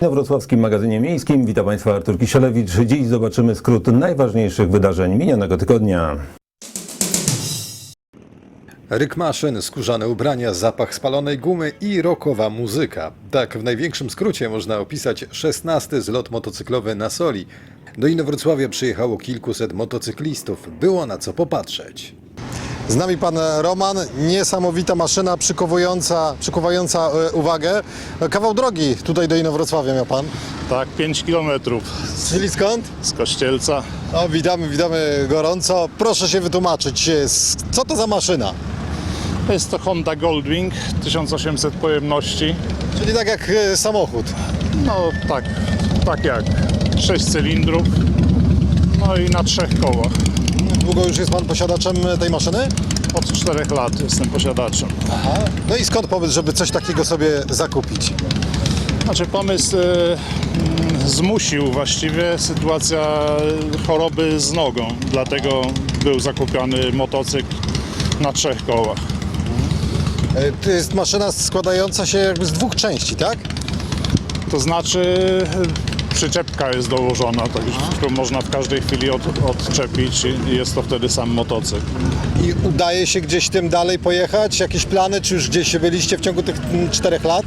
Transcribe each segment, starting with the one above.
Na wrocławskim magazynie miejskim witam Państwa Artur Kisielewicz. Dziś zobaczymy skrót najważniejszych wydarzeń minionego tygodnia. Ryk maszyn, skórzane ubrania, zapach spalonej gumy i rockowa muzyka. Tak w największym skrócie można opisać 16 zlot motocyklowy na Soli. Do Inowrocławia przyjechało kilkuset motocyklistów. Było na co popatrzeć. Z nami pan Roman, niesamowita maszyna przykuwająca, przykuwająca e, uwagę. Kawał drogi tutaj do Inowrocławia miał pan. Tak, 5 kilometrów Czyli skąd? z Kościelca. O, witamy, witamy gorąco. Proszę się wytłumaczyć, e, co to za maszyna? Jest to Honda Goldwing, 1800 pojemności. Czyli tak jak e, samochód. No tak, tak jak 6 cylindrów. No i na trzech kołach. Długo już jest pan posiadaczem tej maszyny? Od 4 lat jestem posiadaczem. Aha. No i skąd pomysł, żeby coś takiego sobie zakupić? Znaczy pomysł mm, zmusił właściwie sytuacja choroby z nogą. Dlatego był zakupiony motocykl na trzech kołach. E, To jest maszyna składająca się jakby z dwóch części, tak? To znaczy przyczepka jest dołożona, którą można w każdej chwili od, odczepić i jest to wtedy sam motocykl. I udaje się gdzieś tym dalej pojechać? Jakieś plany, czy już gdzieś byliście w ciągu tych mm, czterech lat?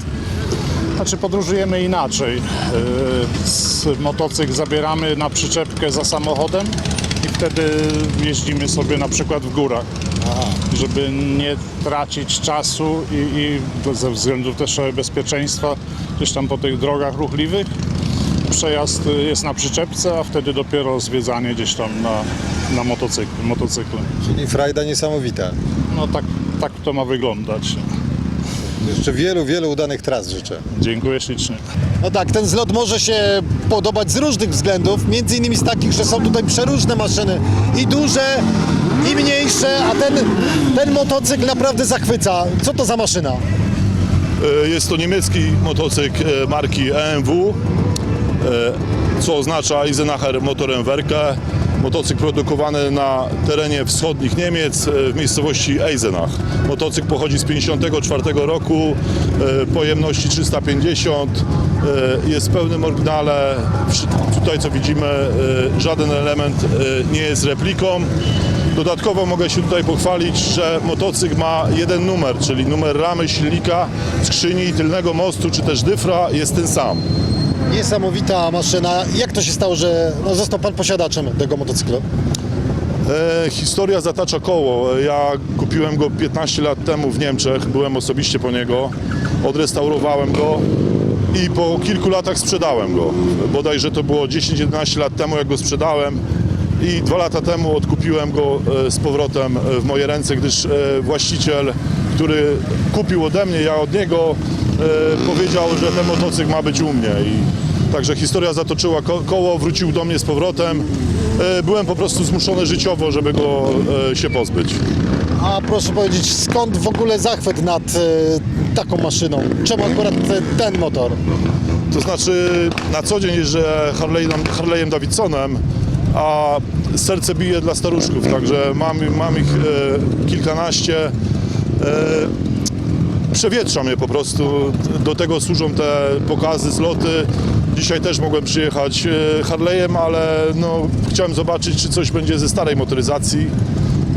Znaczy podróżujemy inaczej. Yy, Z motocykl zabieramy na przyczepkę za samochodem i wtedy jeździmy sobie na przykład w górach. Żeby nie tracić czasu i, i ze względów też bezpieczeństwa gdzieś tam po tych drogach ruchliwych. Przejazd jest na przyczepce, a wtedy dopiero zwiedzanie gdzieś tam na, na motocyklu, motocyklu. Czyli frajda niesamowita. No tak, tak to ma wyglądać. Jeszcze wielu, wielu udanych tras życzę. Dziękuję ślicznie. No tak, ten zlot może się podobać z różnych względów, między innymi z takich, że są tutaj przeróżne maszyny i duże, i mniejsze, a ten, ten motocykl naprawdę zachwyca. Co to za maszyna? E, Jest to niemiecki motocykl e, marki EMW, co oznacza Eisenacher Motorenwerke. Motocykl produkowany na terenie wschodnich Niemiec e, w miejscowości Eisenach. Motocykl pochodzi z 1954 roku, e, pojemności 350, e, jest w pełnym oryginale. Tutaj co widzimy, e, żaden element e, nie jest repliką. Dodatkowo mogę się tutaj pochwalić, że motocykl ma jeden numer, czyli numer ramy silnika, skrzyni, tylnego mostu czy też dyfra jest ten sam. Niesamowita maszyna. Jak to się stało, że no, został pan posiadaczem tego motocyklu? E, historia zatacza koło. Ja kupiłem go 15 lat temu w Niemczech, byłem osobiście po niego, odrestaurowałem go i po kilku latach sprzedałem go. Bodajże to było 10-11 lat temu, jak go sprzedałem i dwa lata temu odkupiłem go e, z powrotem e, w moje ręce, gdyż e, właściciel, który kupił ode mnie, ja od niego, e, powiedział, że ten motocykl ma być u mnie. I Także historia zatoczyła ko- koło, wrócił do mnie z powrotem. E, Byłem po prostu zmuszony życiowo, żeby go e, się pozbyć. A proszę powiedzieć, skąd w ogóle zachwyt nad e, taką maszyną? Czemu akurat te, ten motor? To znaczy na co dzień jeżdżę Harley'em, Harley'em Davidsonem, a serce bije dla staruszków, także mam, mam ich e, kilkanaście. E, przewietrza mnie po prostu, do tego służą te pokazy, zloty. Dzisiaj też mogłem przyjechać e, Harley'em, ale no, chciałem zobaczyć, czy coś będzie ze starej motoryzacji.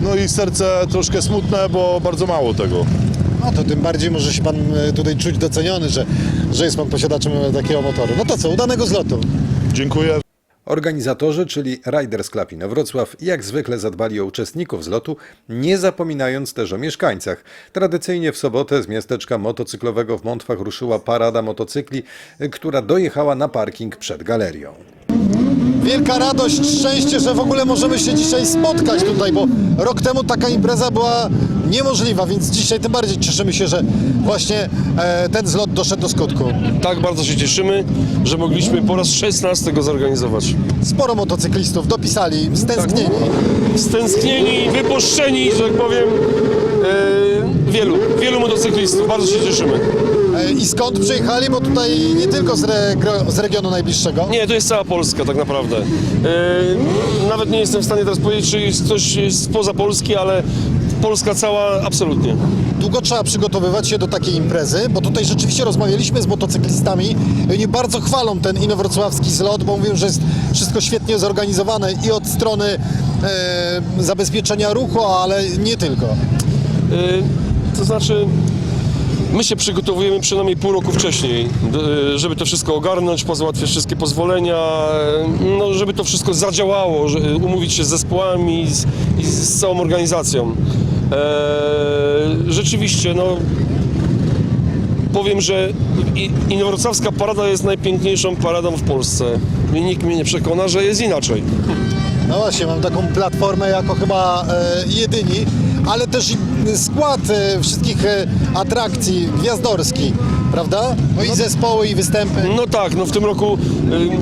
No i serce troszkę smutne, bo bardzo mało tego. No to tym bardziej może się pan e, tutaj czuć doceniony, że, że jest pan posiadaczem takiego motoru. No to co, udanego zlotu. Dziękuję. Organizatorzy, czyli Riders Club Wrocław, jak zwykle zadbali o uczestników zlotu, nie zapominając też o mieszkańcach. Tradycyjnie w sobotę z miasteczka motocyklowego w Montwach ruszyła parada motocykli, która dojechała na parking przed galerią. Wielka radość, szczęście, że w ogóle możemy się dzisiaj spotkać tutaj, bo rok temu taka impreza była niemożliwa, więc dzisiaj tym bardziej cieszymy się, że właśnie e, ten zlot doszedł do skutku. Tak bardzo się cieszymy, że mogliśmy po raz 16 go zorganizować. Sporo motocyklistów dopisali, stęsknieni. Stęsknieni, wypuszczeni, że tak powiem, e, wielu, wielu motocyklistów. Bardzo się cieszymy. E, I skąd przyjechali? Bo tutaj nie tylko z, z regionu najbliższego. Nie, to jest cała Polska tak naprawdę. E, nawet nie jestem w stanie teraz powiedzieć, czy jest ktoś spoza Polski, ale Polska cała, absolutnie. Długo trzeba przygotowywać się do takiej imprezy, bo tutaj rzeczywiście rozmawialiśmy z motocyklistami i oni bardzo chwalą ten inowrocławski zlot, bo mówią, że jest wszystko świetnie zorganizowane i od strony e, zabezpieczenia ruchu, ale nie tylko. To znaczy, my się przygotowujemy przynajmniej pół roku wcześniej, y, żeby to wszystko ogarnąć, pozałatwiać wszystkie pozwolenia, y, no, żeby to wszystko zadziałało, y, umówić się z zespołami i z, całą organizacją. E, rzeczywiście, no, powiem, że Inowrocławska parada jest najpiękniejszą paradą w Polsce. I nikt mnie nie przekona, że jest inaczej. No właśnie, mam taką platformę jako chyba e, jedyni, ale też i skład e, wszystkich e, atrakcji gwiazdorski, prawda? No i zespoły, i występy. No tak, no w tym roku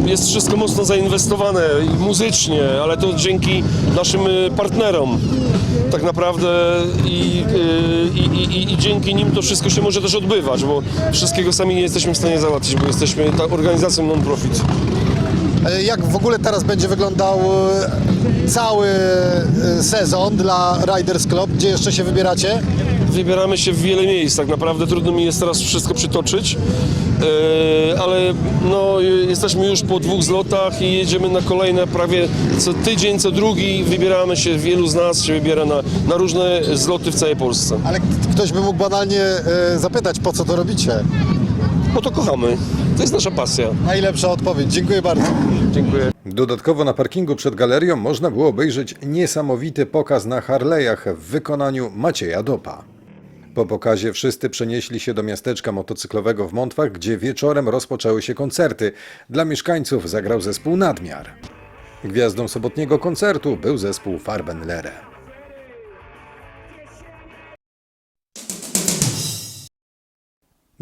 y, jest wszystko mocno zainwestowane muzycznie, ale to dzięki naszym y, partnerom tak naprawdę i, y, i, i, i, i dzięki nim to wszystko się może też odbywać, bo wszystkiego sami nie jesteśmy w stanie załatwić, bo jesteśmy ta organizacją non-profit. E, Jak w ogóle teraz będzie wyglądał e, cały e, sezon dla Riders Club? Gdzie jeszcze się wybieracie? Wybieramy się w wiele miejsc, tak naprawdę trudno mi jest teraz wszystko przytoczyć, ale no, jesteśmy już po dwóch zlotach i jedziemy na kolejne prawie co tydzień, co drugi. Wybieramy się, wielu z nas się wybiera na, na różne zloty w całej Polsce. Ale ktoś by mógł banalnie zapytać, po co to robicie? Bo to kochamy, to jest nasza pasja. Najlepsza odpowiedź. Dziękuję bardzo. Dziękuję. Dodatkowo na parkingu przed galerią można było obejrzeć niesamowity pokaz na Harley'ach w wykonaniu Macieja Dopa. Po pokazie wszyscy przenieśli się do miasteczka motocyklowego w Montwach, gdzie wieczorem rozpoczęły się koncerty. Dla mieszkańców zagrał zespół Nadmiar. Gwiazdą sobotniego koncertu był zespół Farbenlere.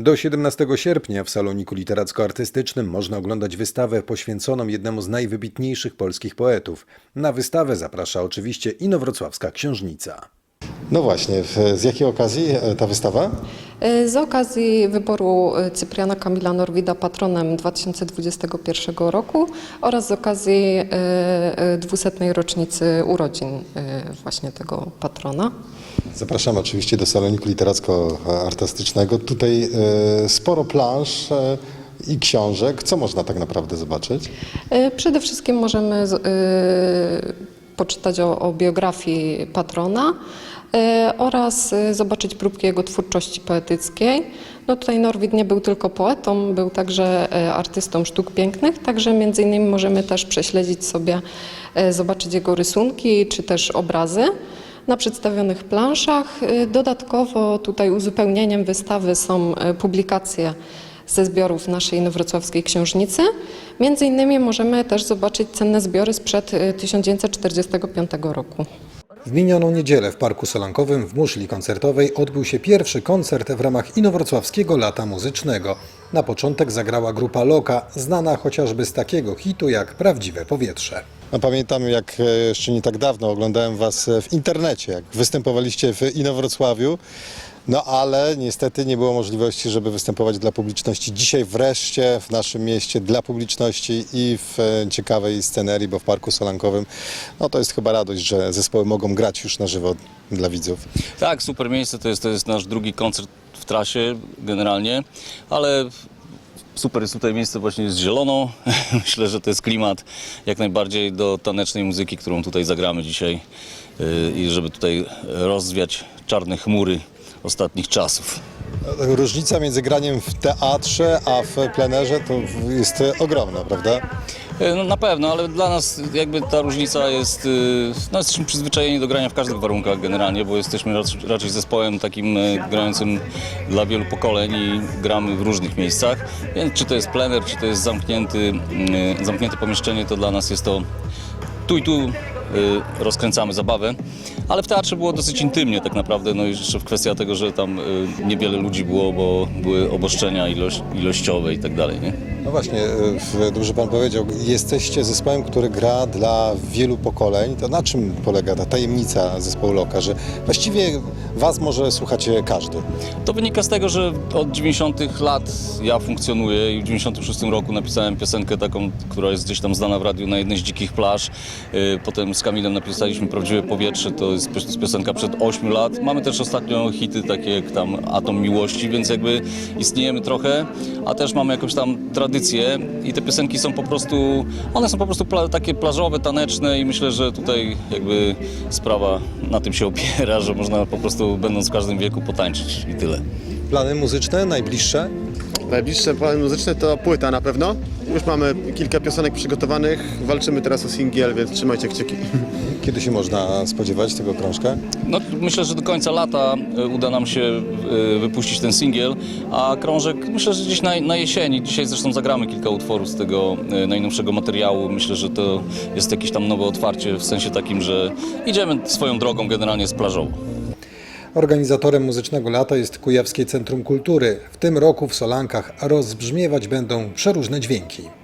Do 17 sierpnia w Saloniku Literacko-Artystycznym można oglądać wystawę poświęconą jednemu z najwybitniejszych polskich poetów. Na wystawę zaprasza oczywiście Inowrocławska Książnica. No właśnie, z jakiej okazji e, ta wystawa? E, Z okazji wyboru e, Cypriana Kamila Norwida patronem 2021 roku oraz z okazji e, e, 200. rocznicy urodzin właśnie tego patrona. Zapraszamy oczywiście do Saloniku Literacko-Artystycznego. Tutaj sporo plansz i książek. Co można tak naprawdę zobaczyć? Przede wszystkim możemy poczytać o, o biografii patrona oraz e, zobaczyć próbki jego twórczości poetyckiej. No tutaj Norwid nie był tylko poetą, był także e, artystą sztuk pięknych, także między innymi możemy też prześledzić sobie, zobaczyć jego rysunki czy też obrazy na przedstawionych planszach. Dodatkowo tutaj uzupełnieniem wystawy są publikacje ze zbiorów naszej inowrocławskiej książnicy. Między innymi możemy też zobaczyć cenne zbiory sprzed y, 1945 roku. W minioną niedzielę w Parku Solankowym w muszli koncertowej odbył się pierwszy koncert w ramach Inowrocławskiego Lata Muzycznego. Na początek zagrała grupa Loka, znana chociażby z takiego hitu jak Prawdziwe Powietrze. No, pamiętam, jak e, jeszcze nie tak dawno oglądałem Was e, w internecie, jak występowaliście w Inowrocławiu. No ale niestety nie było możliwości, żeby występować dla publiczności. Dzisiaj wreszcie w naszym mieście dla publiczności i w e, ciekawej scenerii, bo w Parku Solankowym, no to jest chyba radość, że zespoły mogą grać już na żywo dla widzów. Tak, super miejsce, to jest, to jest nasz drugi koncert w trasie generalnie, ale super jest tutaj miejsce właśnie z zieloną. Myślę, że to jest klimat jak najbardziej do tanecznej muzyki, którą tutaj zagramy dzisiaj yy, i żeby tutaj rozwiać czarne chmury ostatnich czasów. Różnica między graniem w teatrze a w plenerze to jest e, ogromna, prawda? Yy, No, na pewno, ale dla nas jakby ta różnica jest, yy, no jesteśmy przyzwyczajeni do grania w każdych warunkach generalnie, bo jesteśmy rac- raczej zespołem takim grającym dla wielu pokoleń i gramy w różnych miejscach, więc czy to jest plener, czy to jest zamknięty, zamknięte pomieszczenie, to dla nas jest to tu i tu rozkręcamy zabawę, ale w teatrze było dosyć intymnie tak naprawdę, no i jeszcze w kwestia tego, że tam yy, niewiele ludzi było, bo były obostrzenia ilość, ilościowe i tak dalej, nie? No właśnie, e, dobrze pan powiedział, jesteście zespołem, który gra dla wielu pokoleń. To na czym polega ta tajemnica zespołu Loka, że właściwie was może słuchacie każdy? To wynika z tego, że od 90 lat ja funkcjonuję i w 96 roku napisałem piosenkę taką, która jest gdzieś tam znana w radiu na jednej z dzikich plaż. Yy, Potem z Kamilem napisaliśmy Prawdziwe Powietrze, to jest pio- piosenka przed 8 lat. Mamy też ostatnio hity takie jak tam Atom Miłości, więc jakby istniejemy trochę, a też mamy jakąś tam tradycję i te piosenki są po prostu, one są po prostu pla- takie plażowe, taneczne i myślę, że tutaj jakby sprawa na tym się opiera, że można po prostu będąc w każdym wieku potańczyć i tyle. Plany muzyczne najbliższe? Najbliższe plany muzyczne to płyta na pewno. Już mamy kilka piosenek przygotowanych. Walczymy teraz o singiel, więc trzymajcie kciuki. Kiedy się można spodziewać tego krążka? No, myślę, że do końca lata e, uda nam się e, wypuścić ten singiel, a krążek myślę, że gdzieś na, na jesieni. Dzisiaj zresztą zagramy kilka utworów z tego e, najnowszego materiału. Myślę, że to jest jakieś tam nowe otwarcie w sensie takim, że idziemy swoją drogą generalnie z plażą. Organizatorem muzycznego lata jest Kujawskie Centrum Kultury. W tym roku w Solankach rozbrzmiewać będą przeróżne dźwięki.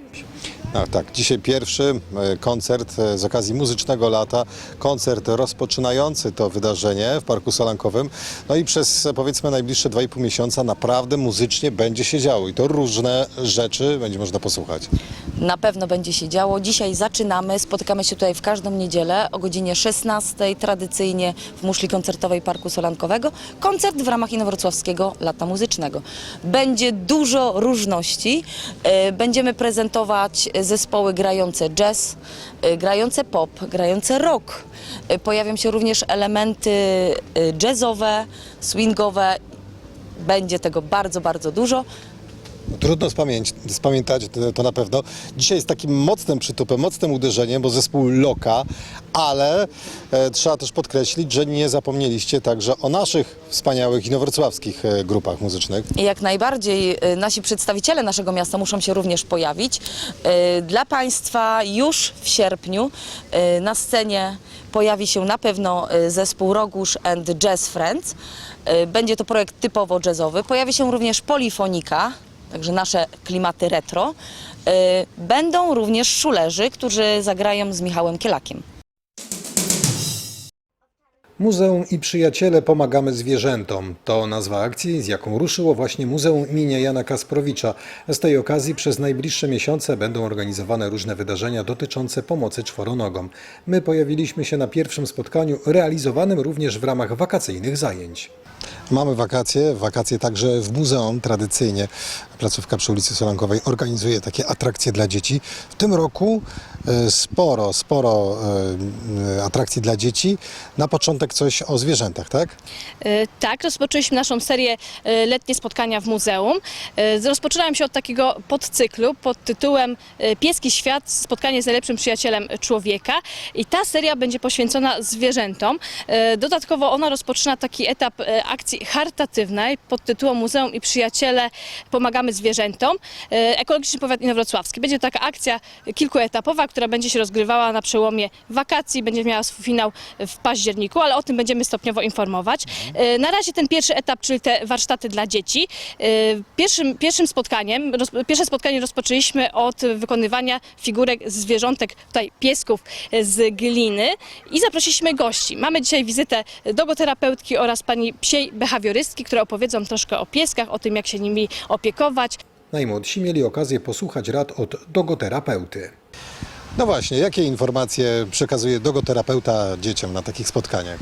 Ach, tak, dzisiaj pierwszy e, koncert e, z okazji muzycznego lata, koncert rozpoczynający to wydarzenie w Parku Solankowym. No i przez powiedzmy najbliższe 2,5 miesiąca naprawdę muzycznie będzie się działo i to różne rzeczy będzie można posłuchać. Na pewno będzie się działo. Dzisiaj zaczynamy. Spotykamy się tutaj w każdą niedzielę o godzinie 16 tradycyjnie w muszli koncertowej Parku Solankowego. Koncert w ramach Inowrocławskiego Lata Muzycznego. Będzie dużo różności. E, Będziemy prezentować zespoły grające jazz, e, grające pop, grające rock. E, Pojawią się również elementy e, jazzowe, swingowe. Będzie tego bardzo, bardzo dużo. No, Trudno spamięć, spamiętać to, na pewno. Dzisiaj jest takim mocnym przytupem, mocnym uderzeniem, bo zespół Loka, ale e, trzeba też podkreślić, że nie zapomnieliście także o naszych wspaniałych inowrocławskich e, grupach muzycznych. Jak najbardziej y, nasi przedstawiciele naszego miasta muszą się również pojawić. Y, Dla Państwa już w sierpniu na scenie pojawi się na pewno zespół Rogusz and Jazz Friends. Będzie to projekt typowo jazzowy. Pojawi się również polifonika, także nasze klimaty retro. Y, Będą również szulerzy, którzy zagrają z Michałem Kielakiem. Muzeum i przyjaciele pomagamy zwierzętom. To nazwa akcji, z jaką ruszyło właśnie Muzeum imienia Jana Kasprowicza. Z tej okazji przez najbliższe miesiące będą organizowane różne wydarzenia dotyczące pomocy czworonogom. My pojawiliśmy się na pierwszym spotkaniu, realizowanym również w ramach wakacyjnych zajęć. Mamy wakacje, wakacje także w muzeum tradycyjnie. Placówka przy ulicy Solankowej organizuje takie atrakcje dla dzieci. W tym roku e, sporo, sporo e, atrakcji dla dzieci. Na początek coś o zwierzętach, tak? E, Tak, rozpoczęliśmy naszą serię Letnie Spotkania w Muzeum. Rozpoczynałem się od takiego podcyklu pod tytułem Pieski Świat spotkanie z najlepszym przyjacielem człowieka. I ta seria będzie poświęcona zwierzętom. Dodatkowo ona rozpoczyna taki etap akcji charytatywnej pod tytułem Muzeum i Przyjaciele pomagamy zwierzętom. E, Ekologiczny Powiat Inowrocławski. Będzie taka akcja kilkuetapowa, która będzie się rozgrywała na przełomie wakacji, będzie miała swój finał w październiku, ale o tym będziemy stopniowo informować. E, Na razie ten pierwszy etap, czyli te warsztaty dla dzieci. e, Pierwszym, pierwszym spotkaniem, pierwsze spotkanie rozpoczęliśmy od wykonywania figurek zwierzątek, tutaj piesków z gliny i zaprosiliśmy gości. Mamy dzisiaj wizytę dogoterapeutki oraz pani psiej behawiorystki, które opowiedzą troszkę o pieskach, o tym jak się nimi opiekować. Najmłodsi mieli okazję posłuchać rad od dogoterapeuty. No właśnie, jakie informacje przekazuje dogoterapeuta dzieciom na takich spotkaniach?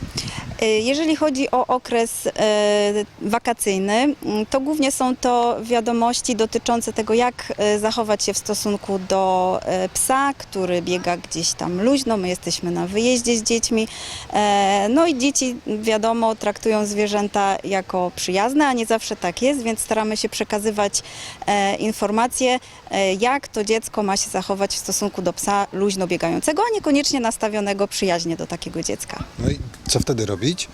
E, Jeżeli chodzi o okres e, wakacyjny, m, to głównie są to wiadomości dotyczące tego, jak e, zachować się w stosunku do psa, który biega gdzieś tam luźno. My jesteśmy na wyjeździe z dziećmi. E, No i dzieci, wiadomo, traktują zwierzęta jako przyjazne, a nie zawsze tak jest, więc staramy się przekazywać e, informacje, e, jak to dziecko ma się zachować w stosunku do psa luźno biegającego, a niekoniecznie nastawionego przyjaźnie do takiego dziecka. No i Co wtedy robić?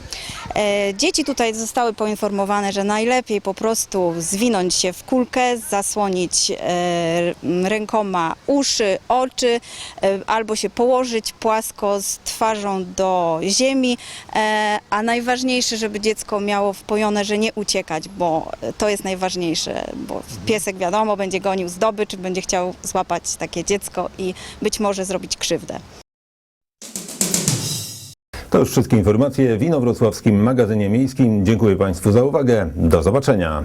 E, Dzieci tutaj zostały poinformowane, że najlepiej po prostu zwinąć się w kulkę, zasłonić e, rękoma uszy, oczy, e, albo się położyć płasko z twarzą do ziemi, e, a najważniejsze, żeby dziecko miało wpojone, że nie uciekać, bo to jest najważniejsze, bo piesek wiadomo będzie gonił zdobycz, będzie chciał złapać takie dziecko i może zrobić krzywdę. To już wszystkie informacje w Inowrocławskim Magazynie Miejskim. Dziękuję Państwu za uwagę. Do zobaczenia.